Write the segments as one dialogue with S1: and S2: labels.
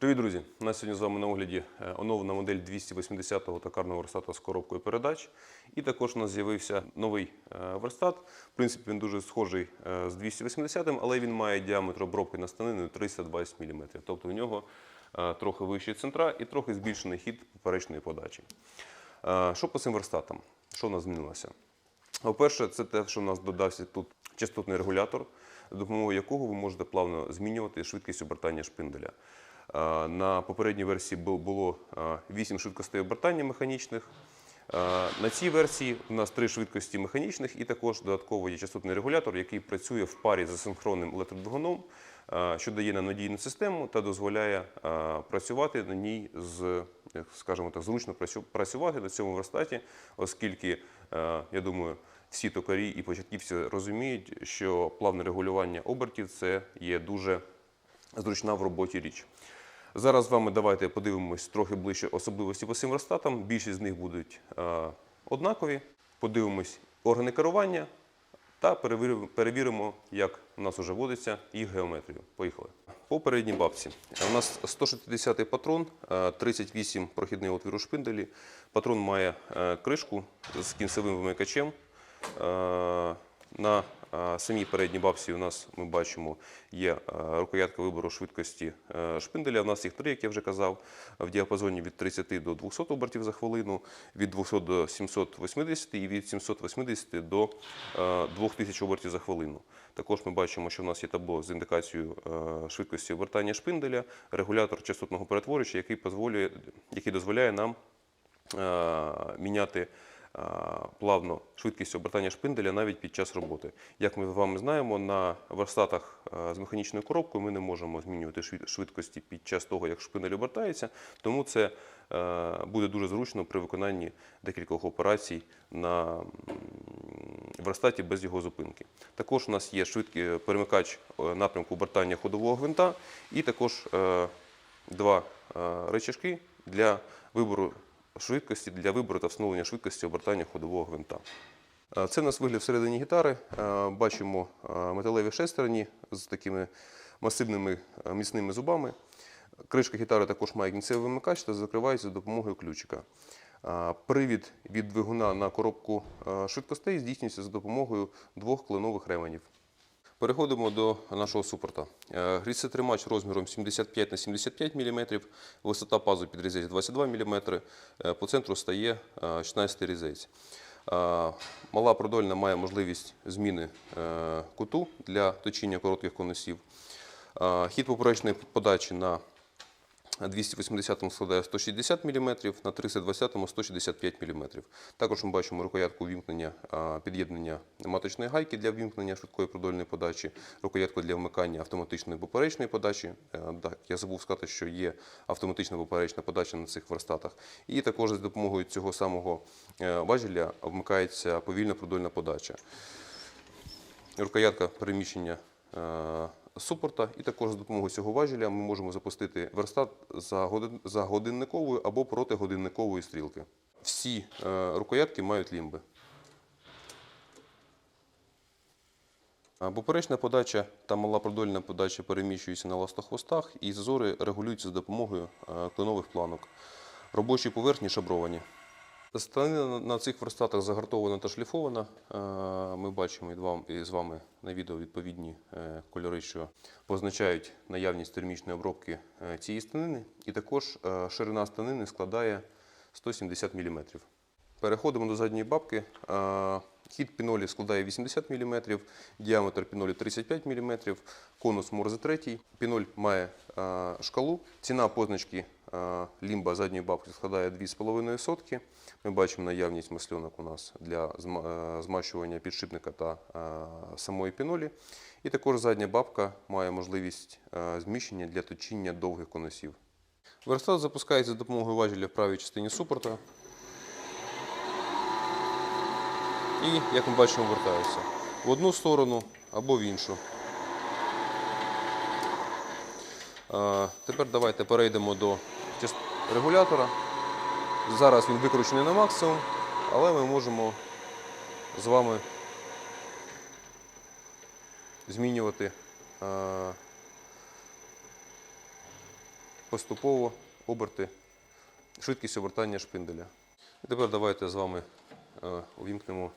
S1: Привіт, друзі! У нас сьогодні з вами на огляді е, оновлена модель 280-го токарного верстата з коробкою передач. І також у нас з'явився новий е, верстат. В принципі, він дуже схожий е, з 280-м, але він має діаметр обробки настаниною 320 мм. Тобто в нього трохи вищий центра і трохи збільшений хід поперечної подачі. Що по цим верстатам? Що у нас змінилося? По-перше, це те, що у нас додався тут частотний регулятор, за допомогою якого ви можете плавно змінювати швидкість обертання шпинделя. На попередній версії було 8 швидкостей обертання механічних. На цій версії у нас 3 швидкості механічних і також додатково є частотний регулятор, який працює в парі з асинхронним електродвигуном, що дає нам надійну систему та дозволяє працювати на ній з, скажімо так, зручно працю- працювати на цьому верстаті, оскільки, я думаю, всі токарі і початківці розуміють, що плавне регулювання обертів це є дуже зручна в роботі річ. Зараз з вами давайте подивимось трохи ближче особливості по цим верстатам. Більшість з них будуть е, однакові. Подивимось органи керування та перевіримо, як у нас вже водиться їх геометрію. Поїхали. По передній бабці. У нас 160-й патрон, е, 38 прохідний отвір у шпинделі. Патрон має е, кришку з кінцевим вимикачем. Е, На е, самій передній бабці у нас ми бачимо є е, рукоятка вибору швидкості е, шпинделя. У нас їх три, як я вже казав, в діапазоні від 30 до 200 обертів за хвилину, від 200 до 780 і від 780 до е, 2000 обертів за хвилину. Також ми бачимо, що в нас є табло з індикацією е, швидкості обертання шпинделя, регулятор частотного перетворювача, який, дозволяє нам е, міняти е, плавно швидкість обертання шпинделя навіть під час роботи. Як ми з вами знаємо, на верстатах з механічною коробкою ми не можемо змінювати швидкості під час того, як шпиндель обертається, тому це е, буде дуже зручно при виконанні декількох операцій на верстаті без його зупинки. Також у нас є швидкий перемикач е, напрямку обертання ходового гвинта і також е, два рычажки для вибору швидкості, для вибору та встановлення швидкості обертання ходового гвинта. Е, Це у нас вигляд всередині гітари. Е, Бачимо е, металеві шестерні з такими масивними міцними зубами. Кришка гітари також має кінцевий вимикач та закривається за допомогою ключика. Привід від двигуна на коробку швидкостей здійснюється за допомогою двох кленових ременів. Переходимо до нашого супорта. Е, розміром 75 на 75 мм, висота пазу під різець 22 мм, е, по центру стає е, 16 різець. Е, Мала продольна має можливість зміни куту для точіння коротких конусів. Хід поперечної подачі на 280 складає 160 мм, на 320 165 мм. Також ми бачимо рукоятку вімкнення під'єднання маточної гайки для вімкнення швидкої продольної подачі, рукоятку для вмикання автоматичної поперечної подачі. Е, я забув сказати, що є автоматична поперечна подача на цих верстатах. І також за допомогою цього самого е, важеля вмикається повільна продольна подача рукоятка переміщення е, супорта, і також за допомогою цього важеля ми можемо запустити верстат за, годинниковою або протигодинникової стрілки. Всі е, рукоятки мають лімби. Поперечна подача та мала продольна подача переміщуються на ластохвостах і зазори регулюються за допомогою е, кленових планок. Робочі поверхні шабровані. Станина на- цих верстатах загартована та шліфована. Е, Ми бачимо і з вами на відео відповідні е, кольори, що позначають наявність термічної обробки е, цієї станини. І також ширина станини складає 170 мм. Переходимо до задньої бабки. Хід пінолі складає 80 мм, діаметр пінолі 35 мм, конус морзе 3. Піноль має шкалу. Ціна позначки лімба задньої бабки складає 2,5 сотки. Ми бачимо наявність масльонок у нас для е, змащування підшипника та е, самої пінолі. І також задня бабка має можливість е, зміщення для точіння довгих конусів. Верстат запускається за допомогою важеля в правій частині супорта. І, як ми бачимо, вертається в одну сторону або в іншу. Е, Тепер давайте перейдемо до регулятора. Зараз він викручений на максимум, але ми можемо з вами змінювати е, поступово оберти, швидкість обертання шпинделя. І тепер давайте з вами е, увімкнемо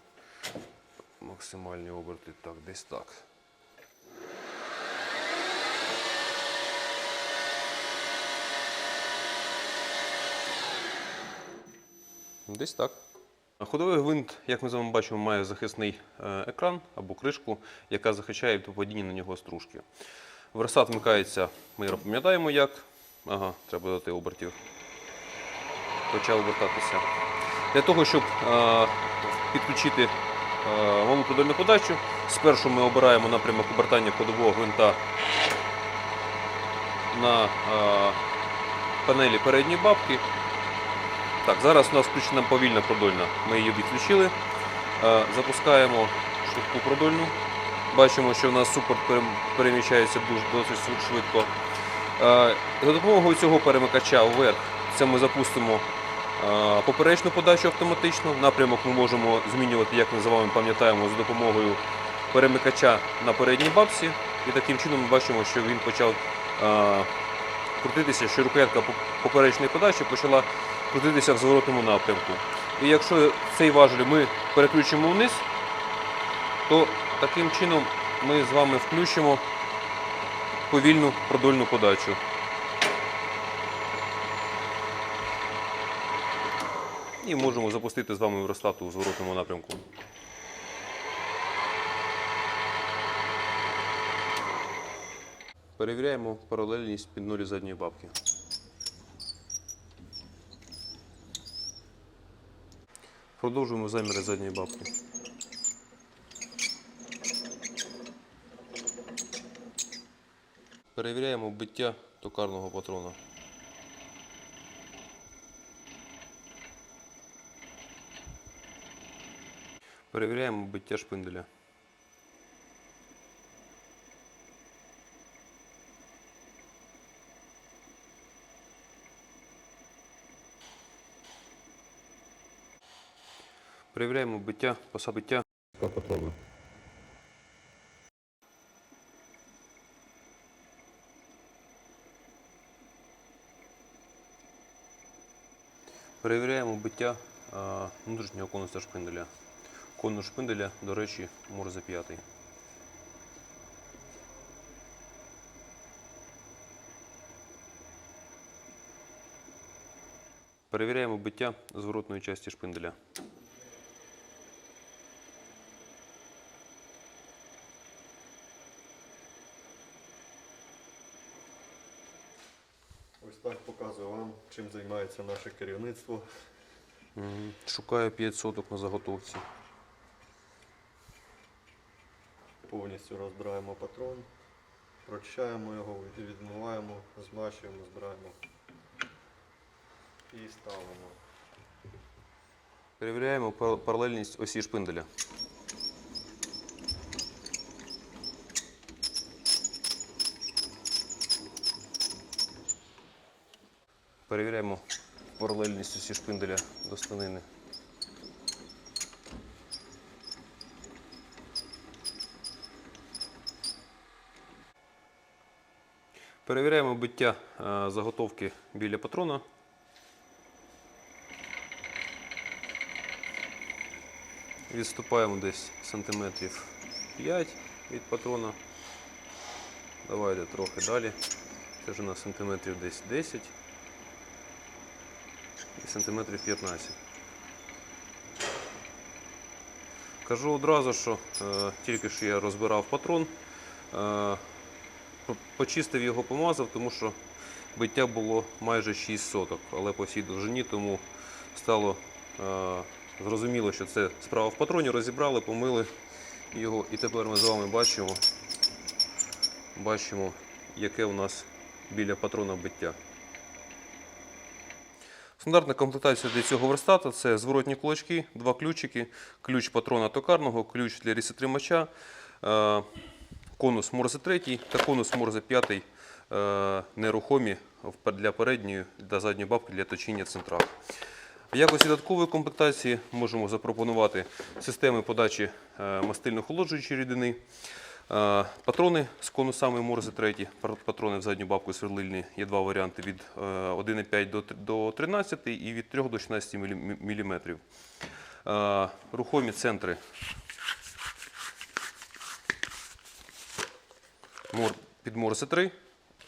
S1: максимальні оберти. Так, десь так. Десь так. Ходовий гвинт, як ми з вами бачимо, має захисний е, екран або кришку, яка захищає від падіння на нього стружки. Версат вмикається, ми пам'ятаємо як. Ага, треба додати обертів. Почав обертатися. Для того, щоб е, підключити е, малу подачу, спершу ми обираємо напрямок обертання ходового гвинта на е, панелі передньої бабки. Так, зараз у нас включена повільна продольна. Ми її відключили. Е, Запускаємо швидку продольну. Бачимо, що у нас супорт переміщається дуже досить швидко. Е, За допомогою цього перемикача вверх це ми запустимо е, поперечну подачу автоматично. Напрямок ми можемо змінювати, як ми з вами пам'ятаємо, за допомогою перемикача на передній бабці. І таким чином ми бачимо, що він почав крутитися, що рукоятка поперечної подачі почала крутитися в зворотному напрямку. І якщо цей важель ми переключимо вниз, то таким чином ми з вами включимо повільну продольну подачу. І можемо запустити з вами Євростату у зворотному напрямку. Перевіряємо паралельність під нулі задньої бабки. Продовжуємо заміри задньої бабки. Перевіряємо биття токарного патрона. Перевіряємо биття шпинделя. Перевіряємо биття, посабиття патрона. Перевіряємо биття а, внутрішнього конуса шпинделя. Конус шпинделя, до речі, морзе 5. Перевіряємо биття зворотної частини шпинделя.
S2: Ось так показую вам, чим займається наше керівництво.
S1: Шукаю 5 соток на заготовці.
S2: Повністю розбираємо патрон, прочищаємо його, відмиваємо, змащуємо, збираємо і ставимо.
S1: Перевіряємо паралельність осі шпинделя. Перевіряємо паралельність осі шпинделя до станини. Перевіряємо биття е, заготовки біля патрона. Відступаємо десь сантиметрів 5 від патрона. Давайте трохи далі. Це вже на сантиметрів десь 10 і сантиметрів 15. Кажу одразу, що е, тільки що я розбирав патрон, е, почистив його, помазав, тому що биття було майже 6 соток, але по всій довжині, тому стало е, зрозуміло, що це справа в патроні, розібрали, помили його, і тепер ми з вами бачимо, бачимо, яке у нас біля патрона биття. Стандартна комплектація для цього верстата це зворотні кулачки, два ключики, ключ патрона токарного, ключ для рісотримача, е, конус Морзе 3 та конус Морзе 5 е, нерухомі для передньої та задньої бабки для точіння централ. В якості додаткової комплектації можемо запропонувати системи подачі е, мастильно-холоджуючої рідини, Патрони з конусами Морзе 3, патрони в задню бабку сверлильні. Є два варіанти від е, 1,5 до 13 і від 3 до 16 мм. Рухомі центри під Морзе 3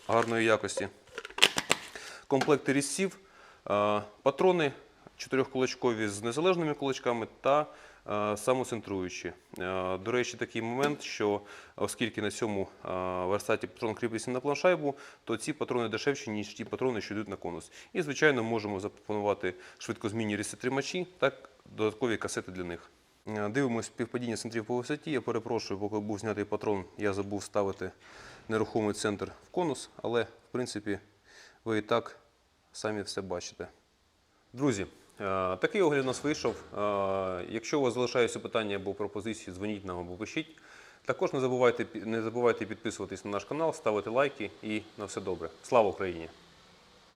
S1: гарної якості. Комплекти різців, е, патрони чотирьохкулачкові з незалежними кулачками та е, самоцентруючі. Е, До речі, такий момент, що оскільки на цьому верстаті патрон кріпиться на планшайбу, то ці патрони дешевші, ніж ті патрони, що йдуть на конус. І, звичайно, можемо запропонувати швидкозмінні різці-тримачі та додаткові касети для них. Е, Дивимось співпадіння центрів по висоті. Я перепрошую, поки був знятий патрон, я забув ставити нерухомий центр в конус, але в принципі ви і так самі все бачите. Друзі, такий огляд нас вийшов. Е, Якщо у вас залишаються питання або пропозиції, дзвоніть нам або пишіть. Також не забувайте, не забувайте підписуватись на наш канал, ставити лайки і на все добре. Слава Україні!